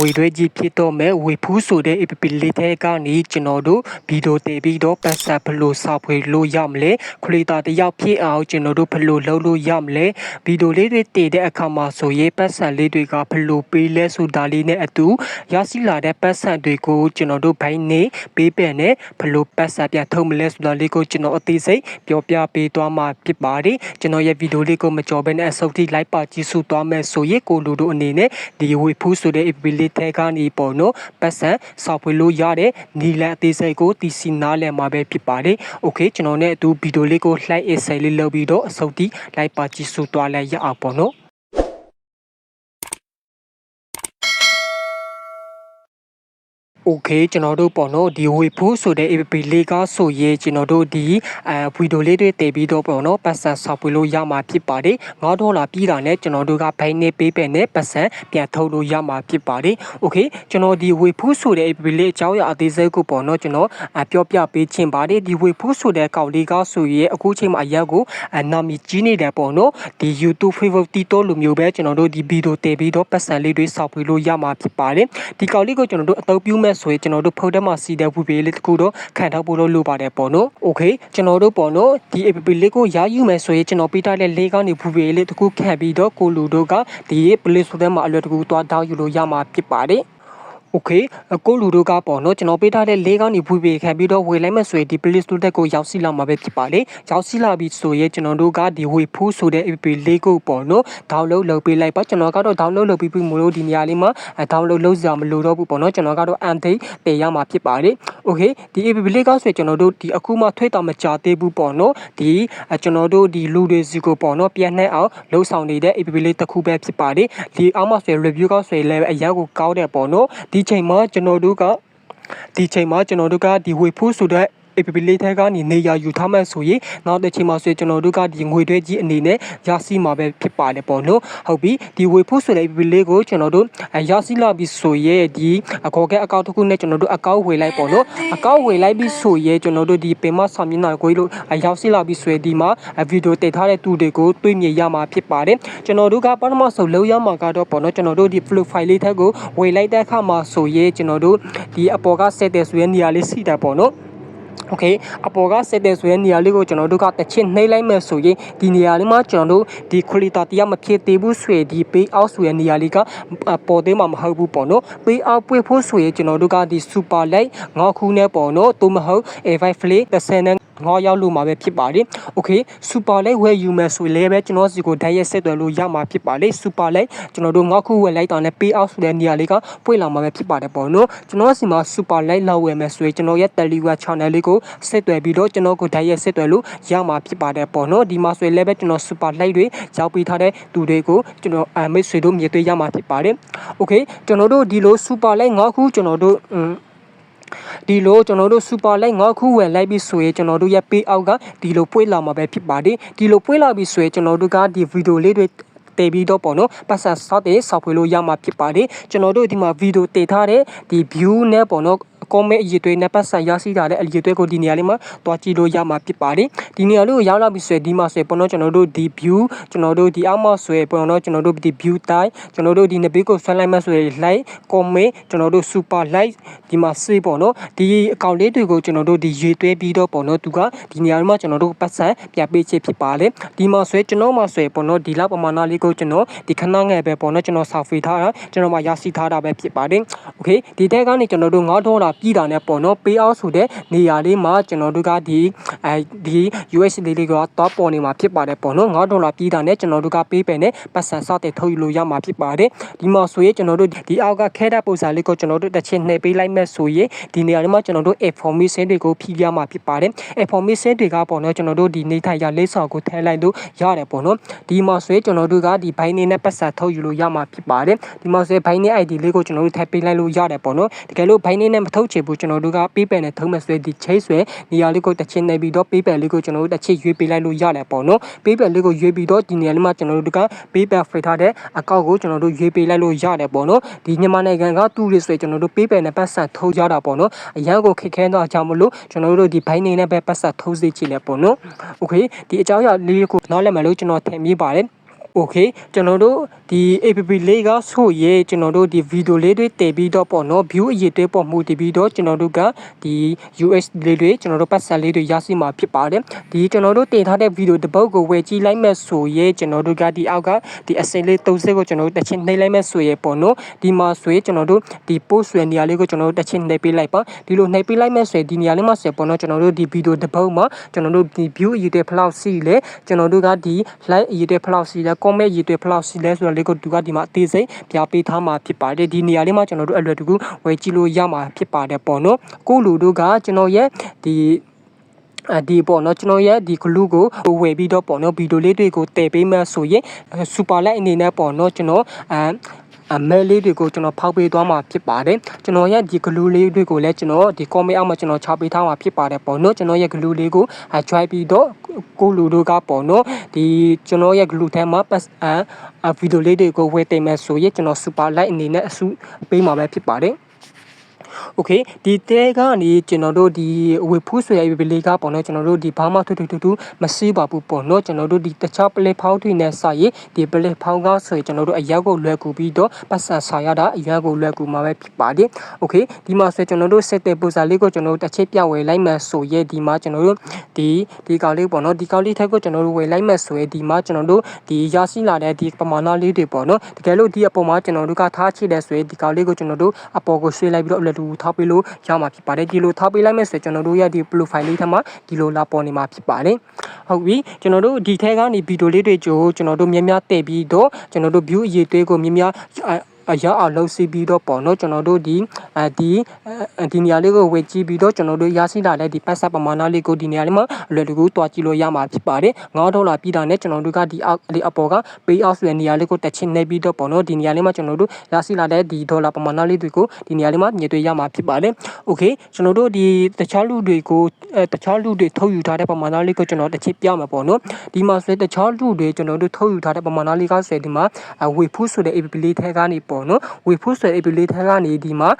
ငွေတွေကြီးဖြစ်တော့မဲ့ဝေဖူးဆိုတဲ့ APP လေးထဲကနေကျွန်တော်တို့ဗီဒီယိုတင်ပြီးတော့ပတ်ဆက်ဘလို့စာဖွေလို့ရမလဲခရီတာတယောက်ဖြစ်အောင်ကျွန်တော်တို့ဘလို့လုပ်လို့ရမလဲဗီဒီယိုလေးတွေတည်တဲ့အခါမှာဆိုရင်ပတ်ဆက်လေးတွေကဘလို့ပေးလဲဆိုတာလေးနဲ့အတူရရှိလာတဲ့ပတ်ဆက်တွေကိုကျွန်တော်တို့ဘိုင်းနေပေးပယ်နဲ့ဘလို့ပတ်ဆက်ပြန်ထုတ်မလဲဆိုတာလေးကိုကျွန်တော်အသေးစိတ်ပြောပြပေးသွားမှာဖြစ်ပါတယ်ကျွန်တော်ရဲ့ဗီဒီယိုလေးကိုမကြော်ဘဲနဲ့အစုပ်ထိလိုက်ပါကြည့်စုသွားမယ်ဆိုရင်ကိုလူတို့အနေနဲ့ဒီဝေဖူးဆိုတဲ့ APP လေးထဲကနေပေါ့နော်ပတ်စံစောက်ဖွေလို့ရတဲ့နီလန်အသေးစိတ်ကိုတီစီနားလည်မှာပဲဖြစ်ပါတယ်။ Okay ကျွန်တော်နဲ့အတူဗီဒီယိုလေးကို like အစိတ်လေးလုပ်ပြီးတော့အစုပ်ထိလိုက်ပါကြည့်စုသွားလိုက်ရအောင်ပေါ့နော်။ Okay ကျွန်တော်တို့ပေါ့နော်ဒီဝေဖို့ဆိုတဲ့ APP လေးကဆိုရင်ကျွန်တော်တို့ဒီအဲဗီဒီယိုလေးတွေတည်ပြီးတော့ပေါ့နော်ပတ်စံဆောက်ပွေလို့ရမှာဖြစ်ပါတယ်9ဒေါ်လာပြီးတာနဲ့ကျွန်တော်တို့ကဘိုင်းနေပေးပဲနဲ့ပတ်စံပြန်ထုတ်လို့ရမှာဖြစ်ပါတယ် Okay ကျွန်တော်ဒီဝေဖို့ဆိုတဲ့ APP လေးအကြောင်းအရာအသေးစိတ်ကိုပေါ့နော်ကျွန်တော်အပြောပြပေးချင်ပါတယ်ဒီဝေဖို့ဆိုတဲ့ကောင်လေးကဆိုရင်အခုချိန်မှာအရက်ကိုအနာမီကြီးနေတယ်ပေါ့နော်ဒီ YouTube favorite တီတိုလိုမျိုးပဲကျွန်တော်တို့ဒီဗီဒီယိုတည်ပြီးတော့ပတ်စံလေးတွေဆောက်ပွေလို့ရမှာဖြစ်ပါတယ်ဒီကောင်လေးကိုကျွန်တော်တို့အသုံးပြုမဲ့ဆိုရင်ကျွန်တော်တို့ဖုန်းထဲမှာစီတဲ့ဝီပေလေးတစ်ခုတော့ခံထားဖို့လို့လိုပါတယ်ပေါ့နော်။ Okay ကျွန်တော်တို့ပေါ့နော်ဒီ app လေးကိုရယူမယ်ဆိုရင်ကျွန်တော်ပေးထားတဲ့လေးကနေဝီပေလေးတစ်ခုခံပြီးတော့ကိုလူတို့ကဒီ play store ထဲမှာအလွယ်တကူသွားတောင်းယူလို့ရမှာဖြစ်ပါတယ်။ Okay ကိုလူတို့ကပေါ့နော်ကျွန်တော်ပေးထားတဲ့လေးကောင်းနေဖွေပေးခံပြီးတော့ဝေလိုက်မှဆိုရင်ဒီ Play Store တက်ကိုရောက်စီလာမှာပဲဖြစ်ပါလေရောက်စီလာပြီဆိုရင်ကျွန်တော်တို့ကဒီဝေဖူးဆိုတဲ့ app လေးကိုပေါ့နော် download လုပ်ပေးလိုက်ပါကျွန်တော်ကတော့ download လုပ်ပြီးပြီမလို့ဒီနေရာလေးမှာ download လုပ်စရာမလိုတော့ဘူးပေါ့နော်ကျွန်တော်ကတော့ update တည်ရမှာဖြစ်ပါတယ် Okay ဒီ app လေးကဆိုရင်ကျွန်တော်တို့ဒီအခုမှထွေးတာမကြသေးဘူးပေါ့နော်ဒီကျွန်တော်တို့ဒီလူတွေစီကိုပေါ့နော်ပြန်နှဲ့အောင်လှုပ်ဆောင်နေတဲ့ app လေးတစ်ခုပဲဖြစ်ပါတယ်ဒီအောက်မှာဆိုရင် review ကဆိုရင်လည်းအရောက်ကိုကောင်းတယ်ပေါ့နော်ဒီချိန်မှာကျွန်တော်တို့ကဒီချိန်မှာကျွန်တော်တို့ကဒီဝေဖူးဆိုတဲ့ APP လေးထဲကနေနေရာယူထားမှဆိုရင်နောက်တစ်ချိန်မှာဆိုရင်ကျွန်တော်တို့ကဒီငွေတွေကြီးအနေနဲ့ရရှိမှာပဲဖြစ်ပါတယ်ပေါ့နော်ဟုတ်ပြီဒီဝေဖို့ဆိုတဲ့ APP လေးကိုကျွန်တော်တို့ရရှိလာပြီဆိုရင်ဒီအခေါ်ကအကောင့်တစ်ခုနဲ့ကျွန်တော်တို့အကောင့်ဝေလိုက်ပေါ့နော်အကောင့်ဝေလိုက်ပြီဆိုရင်ကျွန်တော်တို့ဒီပင်မဆောင်မျက်နှာကိုလို့ရောက်ရှိလာပြီဆိုရင်ဒီမှာဗီဒီယိုတင်ထားတဲ့သူတွေကိုတွေ့မြင်ရမှာဖြစ်ပါတယ်ကျွန်တော်တို့ကပထမဆုံးလောက်ရမှာကတော့ပေါ့နော်ကျွန်တော်တို့ဒီ flow file လေးထက်ကိုဝေလိုက်တဲ့အခါမှာဆိုရင်ကျွန်တော်တို့ဒီအပေါ်က set တဲ့ဆိုရင်နေရာလေးစီတာပေါ့နော် โอเคအပေါ်ကစက်တဲ့ဆိုတဲ့နေရာလေးကိုကျွန်တော်တို့ကတစ်ချက်နှိမ့်လိုက်မယ်ဆိုရင်ဒီနေရာလေးမှာကျွန်တော်တို့ဒီ quality တရားမဖြစ်သေးဘူးဆိုရင်ဒီ pay out ဆိုတဲ့နေရာလေးကပေါ်သေးမှာမဟုတ်ဘူးပေါ့နော် pay out ပွေဖို့ဆိုရင်ကျွန်တော်တို့ကဒီ super light ငေါခုနဲ့ပေါ့နော်သို့မဟုတ် A5 flay 30နဲ့ ငေါရောက်လို့မှာပဲဖြစ်ပါတယ်။ Okay super light ဝယ်ယူမယ်ဆိုရင်လည်းပဲကျွန်တော်စီကိုဓာတ်ရိုက်ဆက်သွယ်လို့ရမှာဖြစ်ပါလေ super light ကျွန်တော်တို့ငေါခုဝယ်လိုက်တာနဲ့ pay out ဆိုတဲ့နေရာလေးကပွင့်လာမှာပဲဖြစ်ပါတယ်ပေါ့နော်။ကျွန်တော်စီမှာ super light လောက်ဝယ်မယ်ဆိုရင်ကျွန်တော်ရဲ့ Telegram channel လေးကိုဆက်သွယ်ပြီးတော့ကျွန်တော်ကိုဓာတ်ရိုက်ဆက်သွယ်လို့ရမှာဖြစ်ပါတယ်ပေါ့နော်။ဒီမှာဆိုရင်လည်းပဲကျွန်တော် super light တွေရောက်ပြီးထားတဲ့သူတွေကိုကျွန်တော်အမိတ်ဆွေတို့မြင်တွေ့ရမှာဖြစ်ပါတယ်။ Okay ကျွန်တော်တို့ဒီလို super light ငေါခုကျွန်တော်တို့ ဒီလိုကျွန်တော်တို့ super light ငါခုဝယ်လိုက်ပြီဆိုရင်ကျွန်တော်တို့ရဲ့ pay out ကဒီလိုပွေးလာမှာပဲဖြစ်ပါတယ်ဒီလိုပွေးလာပြီဆိုရင်ကျွန်တော်တို့ကဒီဗီဒီယိုလေးတွေတည်ပြီးတော့ပေါ့နော်ပတ်စံဆောက်တဲ့ဆောက်ဖွေလို့ရမှာဖြစ်ပါတယ်ကျွန်တော်တို့ဒီမှာဗီဒီယိုတည်ထားတဲ့ဒီ view နဲ့ပေါ့နော်ကွန်မန့်အရေးတွေနဲ့ပတ်စံရရှိတာတဲ့အရေးတွေကိုဒီနေရာလေးမှာတွားကြည့်လို့ရမှာဖြစ်ပါတယ်ဒီနေရာလေးကိုရောက်လာပြီဆိုရင်ဒီမှာဆိုရင်ပေါ်တော့ကျွန်တော်တို့ဒီ view ကျွန်တော်တို့ဒီအောက်မှာဆိုရင်ပေါ်တော့ကျွန်တော်တို့ဒီ view တိုင်းကျွန်တော်တို့ဒီနဘေးကိုဆွဲလိုက်မှဆိုရင် like comment ကျွန်တော်တို့ super like ဒီမှာ save ပေါ့နော်ဒီအကောင့်လေးတွေကိုကျွန်တော်တို့ဒီရေးသွဲပြီးတော့ပေါ်တော့သူကဒီနေရာမှာကျွန်တော်တို့ပတ်စံပြပေးချင်ဖြစ်ပါလေဒီမှာဆိုရင်ကျွန်တော်မှာဆိုရင်ပေါ်တော့ဒီလောက်ပမာဏလေးကိုကျွန်တော်ဒီခဏငယ်ပဲပေါ်တော့ကျွန်တော်စာဖေးထားတာကျွန်တော်မှာရရှိထားတာပဲဖြစ်ပါတယ် okay ဒီတဲကနေကျွန်တော်တို့9ဒေါ်လာပြည်တာနဲ့ပေါ့နော် pay out ဆိုတဲ့နေရာလေးမှာကျွန်တော်တို့ကဒီအဲဒီ USD လေးကတော့ပေါ်နေမှာဖြစ်ပါတယ်ပေါ့နော်9ဒေါ်လာပြည်တာနဲ့ကျွန်တော်တို့ကပေးပယ်နဲ့ပတ်စံစတဲ့ထုတ်ယူလို့ရမှာဖြစ်ပါတယ်ဒီမှာဆိုရင်ကျွန်တော်တို့ဒီအောက်ကခဲတဲ့ပုံစံလေးကိုကျွန်တော်တို့တစ်ချက်နှိပ်ပေးလိုက်မဲ့ဆိုရင်ဒီနေရာလေးမှာကျွန်တော်တို့ information တွေကိုဖြည့်ရမှာဖြစ်ပါတယ် information တွေကပေါ့နော်ကျွန်တော်တို့ဒီနေထိုင်ရလေးစော်ကိုထည့်လိုက်လို့ရတယ်ပေါ့နော်ဒီမှာဆိုရင်ကျွန်တော်တို့ကဒီဘိုင်းနေနဲ့ပတ်စံထုတ်ယူလို့ရမှာဖြစ်ပါတယ်ဒီမှာဆိုရင်ဘိုင်းနေ ID လေးကိုကျွန်တော်တို့ထည့်ပေးလိုက်လို့ရတယ်ပေါ့နော်တကယ်လို့ဘိုင်းနေနဲ့မထုတ်ထုတ်ချေဖို့ကျွန်တော်တို့က PayPal နဲ့ထုတ်မဲ့ဆိုတဲ့ချိတ်ဆွဲနေရာလေးကိုတစ်ချင်းနေပြီးတော့ PayPal လေးကိုကျွန်တော်တို့တစ်ချစ်ရွေးပေးလိုက်လို့ရတယ်ပေါ့နော် PayPal လေးကိုရွေးပြီးတော့ဒီနေရာလေးမှာကျွန်တော်တို့က PayPal ဖိတ်ထားတဲ့အကောင့်ကိုကျွန်တော်တို့ရွေးပေးလိုက်လို့ရတယ်ပေါ့နော်ဒီမြန်မာနိုင်ငံကသူ့တွေဆိုကျွန်တော်တို့ PayPal နဲ့ပတ်ဆက်ထုတ်ကြတာပေါ့နော်အရန်ကိုခက်ခဲတော့ကြောင့်မလို့ကျွန်တော်တို့ဒီဘိုင်းနေနဲ့ပဲပတ်ဆက်ထုတ်စေချင်တယ်ပေါ့နော် okay ဒီအကြောင်းအရာလေးကိုနားလည်မယ်လို့ကျွန်တော်ထင်မိပါတယ် okay ကျွန်တော်တို့ဒီ app လေးကဆိုရဲကျွန်တော်တို့ဒီ video လေးတွေတည်ပြီးတော့ပေါ့နော် view အရေးတွေပေါ်မှုတည်ပြီးတော့ကျွန်တော်တို့ကဒီ US လေးတွေကျွန်တော်တို့ပတ်စံလေးတွေရရှိမှာဖြစ်ပါတယ်ဒီကျွန်တော်တို့တင်ထားတဲ့ video တစ်ပုတ်ကိုဝယ်ကြည့်လိုက်မဲ့ဆိုရဲကျွန်တော်တို့ကဒီအောက်ကဒီအစင်လေး30ကိုကျွန်တော်တို့တစ်ချက်နှိပ်လိုက်မဲ့ဆိုရဲပေါ့နော်ဒီမှာဆိုရဲကျွန်တော်တို့ဒီ post ဆွဲနေရာလေးကိုကျွန်တော်တို့တစ်ချက်နှိပ်ပေးလိုက်ပါဒီလိုနှိပ်ပေးလိုက်မဲ့ဆိုရဲဒီနေရာလေးမှာဆက်ပေါ့နော်ကျွန်တော်တို့ဒီ video တစ်ပုတ်မှာကျွန်တော်တို့ဒီ view အရေးတွေ flow စီလေကျွန်တော်တို့ကဒီ like အရေးတွေ flow စီလေ comment အရေးတွေဖလောက်စီလဲဆိုတော့လေးကိုသူကဒီမှာအသေးစိတ်ပြပေးထားမှာဖြစ်ပါတယ်ဒီနေရာလေးမှာကျွန်တော်တို့အလွယ်တကူဝယ်ကြည့်လို့ရမှာဖြစ်ပါတယ်ပေါ့နော်ကိုလူတို့ကကျွန်တော်ရဲ့ဒီအဒီပေါ့နော်ကျွန်တော်ရဲ့ဒီ glue ကိုဝယ်ပြီးတော့ပေါ့နော်ဗီဒီယိုလေးတွေကိုတည်ပေးမှဆိုရင် super light အနေနဲ့ပေါ့နော်ကျွန်တော်အအမဲလေးတွေကိုကျွန်တော်ဖောက်ပေးသွားမှာဖြစ်ပါတယ်ကျွန်တော်ရဲ့ဒီ glue လေးတွေကိုလည်းကျွန်တော်ဒီ comment အောက်မှာကျွန်တော်ချပေးထားမှာဖြစ်ပါတယ်ပေါ့နော်ကျွန်တော်ရဲ့ glue လေးကို try ပြီးတော့ ကိုလူတို့ကပေါ့နော်ဒီကျွန်တော်ရဲ့ glue ထဲမှာ pass အဗီဒီယိုလေးတွေကိုဝယ်တင်မယ်ဆိုရင်ကျွန်တော် super light အနေနဲ့အစုပေးမှာပဲဖြစ်ပါတယ် โอเคဒီတဲကနေကျွန်တော်တို့ဒီဝေဖူးဆွေရပြီလေးကပေါ့နော်ကျွန်တော်တို့ဒီဘာမှထွတ်ထွတ်ထွတ်မစီးပါဘူးပေါ့နော်ကျွန်တော်တို့ဒီတခြားပလက်ဖောင်းတွေနဲ့စာရင်ဒီပလက်ဖောင်းကဆိုရင်ကျွန်တော်တို့အရောက်ကိုလွယ်ကူပြီးတော့ပတ်စံဆာရတာအရောက်ကိုလွယ်ကူမှာပဲဖြစ်ပါတယ်โอเคဒီမှာဆိုကျွန်တော်တို့ set တဲ့ပူစာလေးကိုကျွန်တော်တို့တစ်ချက်ပြဝယ်လိုက်မှဆိုရဲဒီမှာကျွန်တော်တို့ဒီဒီကောင်လေးပေါ့နော်ဒီကောင်လေးထက်ကိုကျွန်တော်တို့ဝယ်လိုက်မှဆိုရဲဒီမှာကျွန်တော်တို့ဒီရရှိလာတဲ့ဒီပမာဏလေးတွေပေါ့နော်တကယ်လို့ဒီအပေါ်မှာကျွန်တော်တို့ကထားချိတယ်ဆိုရင်ဒီကောင်လေးကိုကျွန်တော်တို့အပေါ်ကိုရွှေ့လိုက်ပြီးတော့အလက်တူ ထားပေးလို့ရမှာဖြစ်ပါတယ်ဒီလိုထားပေးလိုက်မယ်ဆိုရင်ကျွန်တော်တို့ရဲ့ဒီ profile လေးထဲမှာဒီလိုလာပေါ်နေမှာဖြစ်ပါတယ်ဟုတ်ပြီကျွန်တော်တို့ဒီထဲကနေဗီဒီယိုလေးတွေကြိုကျွန်တော်တို့များများတည်ပြီးတော့ကျွန်တော်တို့ view အရေးသေးကိုများများ ရောက်အောင်လှုပ်စီးပြီးတော့ပေါ့နော်ကျွန်တော်တို့ဒီအဲဒီဒီနေရာလေးကိုဝေကြည့်ပြီးတော့ကျွန်တော်တို့ရရှိလာတဲ့ဒီပတ်ဆက်ပမာဏလေးကိုဒီနေရာလေးမှာအလွယ်တကူတွားကြည့်လို့ရမှာဖြစ်ပါတယ်9ဒေါ်လာပြီးတာနဲ့ကျွန်တော်တို့ကဒီအောက်ဒီအပေါ်က pay off ဆိုတဲ့နေရာလေးကိုတက်ချင်းနေပြီးတော့ပေါ့နော်ဒီနေရာလေးမှာကျွန်တော်တို့ရရှိလာတဲ့ဒီဒေါ်လာပမာဏလေးတွေကိုဒီနေရာလေးမှာညွှန်တွေ့ရမှာဖြစ်ပါတယ် okay ကျွန်တော်တို့ဒီတခြားလူတွေကိုတခြားလူတွေထုတ်ယူထားတဲ့ပမာဏလေးကိုကျွန်တော်တစ်ချက်ပြမှာပေါ့နော်ဒီမှာဆိုတခြားလူတွေကျွန်တော်တို့ထုတ်ယူထားတဲ့ပမာဏလေးကဆယ်ဒီမှာဝေဖူးဆိုတဲ့ app လေးထဲကနေပေါ့နော်ဝေဖုဆွဲ app လေးထဲကနေဒီမှာ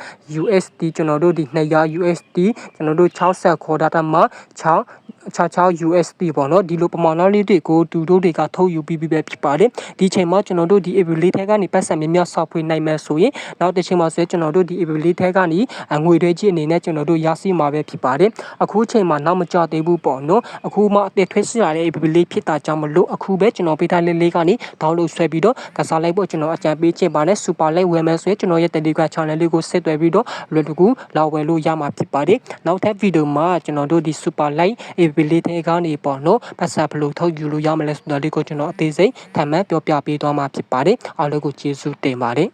USD ကျွန်တော်တို့ဒီ200 USD ကျွန်တော်တို့60ခေါ် data မှာ6 66 USD ပေါ့နော်ဒီလိုပမာဏလေးတွေကိုတူတို့တွေကထုတ်ယူပြီးပြီပဲဖြစ်ပါတယ်ဒီချိန်မှာကျွန်တော်တို့ဒီ app လေးထဲကနေပတ်စံများများဆော့ဖွေနိုင်မယ်ဆိုရင်နောက်တစ်ချိန်မှာဆိုကျွန်တော်တို့ဒီ app လေးထဲကနေငွေတွေကြီးအနေနဲ့ကျွန်တော်တို့ရရှိမှာပဲဖြစ်ပါတယ်အခုချိန်မှာနောက်မကြသေးဘူးပေါ့နော်အခုမှအသက်ထွေးစီရတဲ့ app လေးဖြစ်တာကြောင့်မလို့အခုပဲကျွန်တော်ပေးထားလေးလေးကနေ download ဆွဲပြီးတော့ကစားလိုက်ဖို့ကျွန်တော်အကြံပေးချင်ပါတယ် super light ဝယ်မယ်ဆိုရင်ကျွန်တော်ရဲ့ Telegram channel လေးကိုဆက်သွယ်ပြီးတော့လွယ်တကူလာဝယ်လို့ရမှာဖြစ်ပါတယ်နောက်ထပ်ဗီဒီယိုမှာကျွန်တော်တို့ဒီ super light ability ကနေပေါ့နော်ပတ်စာဘယ်လိုထုတ်ယူလို့ရမလဲဆိုတာလေးကိုကျွန်တော်အသေးစိတ်ထပ်မံပြောပြပေးသွားမှာဖြစ်ပါတယ်အားလုံးကိုကျေးဇူးတင်ပါတယ်